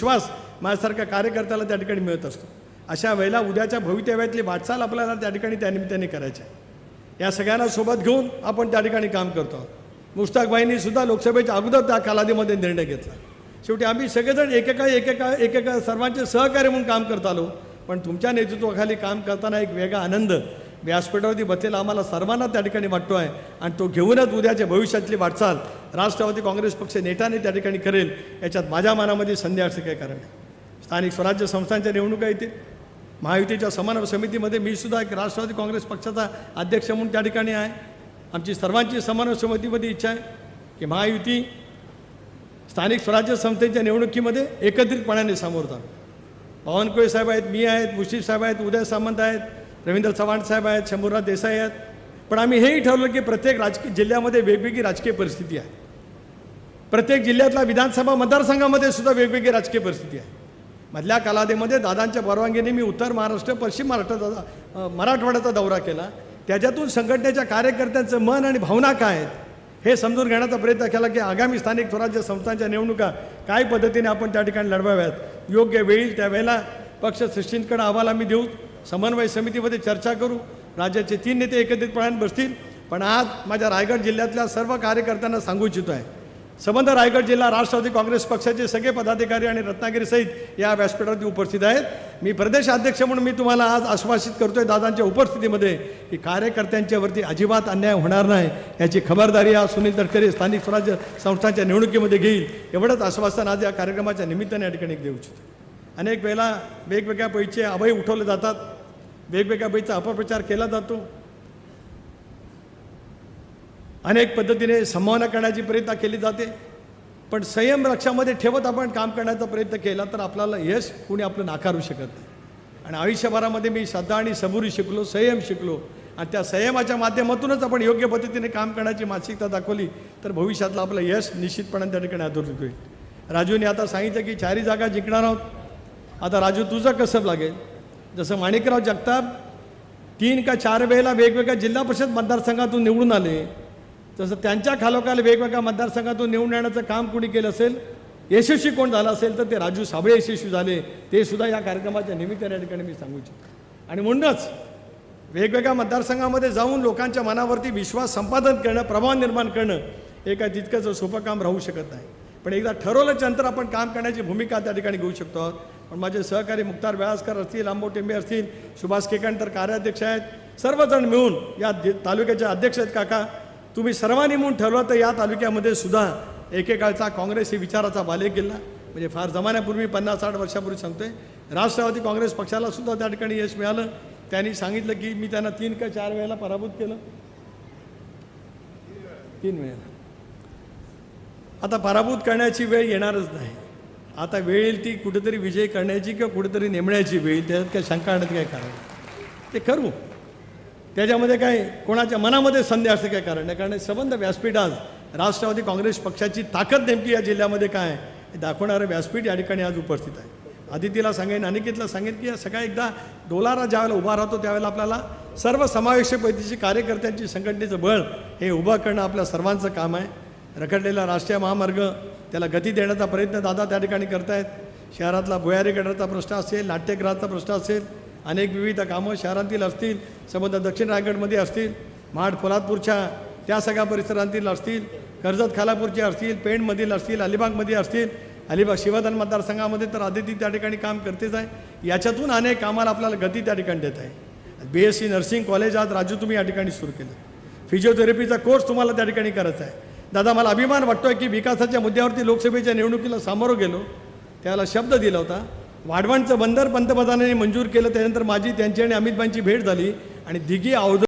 विश्वास माझ्यासारख्या कार्यकर्त्याला त्या ठिकाणी मिळत असतो. अशा वेळेला उद्याच्या भवितव्यातली वाटचाल आपल्याला त्या ठिकाणी त्या निमित्ताने करायची आहे. या सगळ्यांना सोबत घेऊन आपण त्या ठिकाणी काम करतो आहोत. मुश्ताकबाईंनी सुद्धा लोकसभेच्या अगोदर त्या कालावधीमध्ये निर्णय घेतला. शेवटी आम्ही सगळेजण एकेका एकेका एकेका सर्वांचे सहकार्य म्हणून काम करत आलो. पण तुमच्या नेतृत्वाखाली काम करताना एक वेगळा आनंद व्यासपीठावरती बसलेला आम्हाला सर्वांना त्या ठिकाणी वाटतो आहे. आणि तो घेऊनच उद्याच्या भविष्यातली वाटचाल राष्ट्रवादी काँग्रेस पक्ष नेटाने त्या ठिकाणी करेल याच्यात माझ्या मनामध्ये संधी असं काही कारण नाही. स्थानिक स्वराज्य संस्थांच्या निवडणुका येतील. महायुतीच्या समन्वय समितीमध्ये मी सुद्धा एक राष्ट्रवादी काँग्रेस पक्षाचा अध्यक्ष म्हणून त्या ठिकाणी आहे. आमची सर्वांची समन्वय समितीमध्ये इच्छा आहे की महायुती स्थानिक स्वराज्य संस्थेच्या निवडणुकीमध्ये एकत्रितपणाने सामोरं जावं. बावनकुळे साहेब आहेत मी आहेत मुशीफ साहेब आहेत उदय सामंत आहेत रवींद्र चव्हाण साहेब आहेत शंभूराज देसाई आहेत. पण आम्ही हेही ठरवलं की प्रत्येक राजकीय जिल्ह्यामध्ये वेगवेगळी राजकीय परिस्थिती आहे. प्रत्येक जिल्ह्यातल्या विधानसभा मतदारसंघामध्ये सुद्धा वेगवेगळी राजकीय परिस्थिती आहे. मधल्या कालावधीमध्ये दादांच्या परवानगीने मी उत्तर महाराष्ट्र पश्चिम महाराष्ट्राचा मराठवाड्याचा दौरा केला. त्याच्यातून संघटनेच्या कार्यकर्त्यांचं मन आणि भावना काय आहेत हे समजून घेण्याचा प्रयत्न केला की आगामी स्थानिक स्वराज्य संस्थांच्या निवडणुका काय पद्धतीने आपण त्या ठिकाणी लढवाव्यात. योग्य वेळी त्यावेळेला पक्ष सृष्टींकडे अहवाल आम्ही देऊ समन्वय समितीमध्ये चर्चा करू राज्याचे तीन नेते एकत्रितपणाने बसतील. पण आज माझ्या रायगड जिल्ह्यातल्या सर्व कार्यकर्त्यांना सांगू इच्छितो आहे. संबंध रायगड जिल्हा राष्ट्रवादी काँग्रेस पक्षाचे सगळे पदाधिकारी आणि रत्नागिरी सहित या व्यासपीठावरती उपस्थित आहेत. मी प्रदेशाध्यक्ष म्हणून मी तुम्हाला आज आश्वासित करतोय दादांच्या उपस्थितीमध्ये की कार्यकर्त्यांच्यावरती अजिबात अन्याय होणार नाही याची खबरदारी आज सुनील तटकरे स्थानिक स्वराज्य संस्थांच्या निवडणुकीमध्ये घेईल. एवढंच आश्वासन आज या कार्यक्रमाच्या निमित्ताने या ठिकाणी देऊ इच्छितो. अनेक वेळेला वेगवेगळ्या पैसे अभय उठवले जातात. वेगवेगळ्या बाईचा अपप्रचार केला जातो. अनेक पद्धतीने संभावना करण्याची प्रयत्न केली जाते. पण संयम रक्षामध्ये ठेवत आपण काम करण्याचा प्रयत्न केला तर आपल्याला यश कोणी आपलं नाकारू शकत नाही. आणि आयुष्यभरामध्ये मी श्रद्धा आणि सबुरी शिकलो संयम शिकलो. आणि त्या संयमाच्या माध्यमातूनच आपण योग्य पद्धतीने काम करण्याची मानसिकता दाखवली तर भविष्यातलं आपलं यश निश्चितपणे त्या ठिकाणी अधोरेखित होईल. राजूने आता सांगितलं की चारी जागा जिंकणार आहोत. आता राजू तुझं कसं लागेल? जसं माणिकराव जगताप तीन का चार वेळेला वेगवेगळ्या जिल्हा परिषद मतदारसंघातून निवडून आले. तसं त्यांच्या खालोखाल वेगवेगळ्या मतदारसंघातून निवडून येण्याचं काम कोणी केलं असेल? यशस्वी कोण झालं असेल? तर ते राजू साबळे यशस्वी झाले. ते सुद्धा या कार्यक्रमाच्या निमित्ताने या ठिकाणी मी सांगू इच्छितो. आणि म्हणूनच वेगवेगळ्या मतदारसंघामध्ये जाऊन लोकांच्या मनावरती विश्वास संपादन करणं प्रभाव निर्माण करणं हे काय तितकंच सोपं काम राहू शकत नाही. पण एकदा ठरवल्याच्या नंतर आपण काम करण्याची भूमिका त्या ठिकाणी घेऊ शकतो आहोत. पण माझे सहकारी मुक्तार व्यासकर असतील आंबो टेंबे असतील सुभाष केकांतर कार्याध्यक्ष आहेत सर्वजण मिळून या तालुक्याचे अध्यक्ष आहेत काका. तुम्ही सर्वांनी म्हणून ठरवलं तर या तालुक्यामध्ये सुद्धा एकेकाळचा काँग्रेस ही विचाराचा बालेकिल्ला म्हणजे फार जमान्यापूर्वी पन्नास साठ वर्षापूर्वी सांगतोय राष्ट्रवादी काँग्रेस पक्षाला सुद्धा त्या ठिकाणी यश मिळालं. त्यांनी सांगितलं की मी त्यांना तीन का चार वेळेला पराभूत केलं. तीन वेळेला. आता पराभूत करण्याची वेळ येणारच नाही. आता वेळ येईल ती कुठेतरी विजय करण्याची किंवा कुठेतरी नेमण्याची वेळ त्याच्यात काय शंका आणत काय कारण ते करू. त्याच्यामध्ये काय कोणाच्या मनामध्ये संध्या असं काय कारण नाही कारण संबंध व्यासपीठ आज राष्ट्रवादी काँग्रेस पक्षाची ताकद नेमकी या जिल्ह्यामध्ये काय आहे हे दाखवणारं व्यासपीठ या ठिकाणी आज उपस्थित आहे. आदितीला सांगेन अनिकेतला सांगेन की सकाळी एकदा डोलारा ज्यावेळेला उभा राहतो त्यावेळेला आपल्याला सर्व समावेशक पद्धतीची कार्यकर्त्यांची संघटनेचं बळ हे उभं करणं आपल्या सर्वांचं काम आहे. रखडलेला राष्ट्रीय महामार्ग त्याला गती देण्याचा प्रयत्न दादा त्या ठिकाणी करतायत. शहरातला भुयारी प्रश्न असेल नाट्यगृहाचा प्रश्न असेल अनेक विविध कामं शहरांतील असतील संबंध दक्षिण रायगडमध्ये असतील महाड पोलादपूरच्या त्या सगळ्या परिसरांतील असतील कर्जत खालापूरचे असतील पेणमधील असतील अलिबागमध्ये असतील अलिबाग शिवधन मतदारसंघामध्ये तर आदिती त्या ठिकाणी काम करतेच आहे. याच्यातून अनेक कामाला आपल्याला गती त्या ठिकाणी देत आहे. B S C nursing college आज राजू तुम्ही या ठिकाणी सुरू केलं. फिजिओथेरपीचा कोर्स तुम्हाला त्या ठिकाणी करायचा आहे. दादा मला अभिमान वाटतोय की विकासाच्या मुद्द्यावरती लोकसभेच्या निवडणुकीला सामोरं गेलो. त्याला शब्द दिला होता. वाढवणचं बंदर पंतप्रधानांनी मंजूर केलं त्यानंतर माझी त्यांची आणि अमितभाईंची भेट झाली आणि दिघी अवध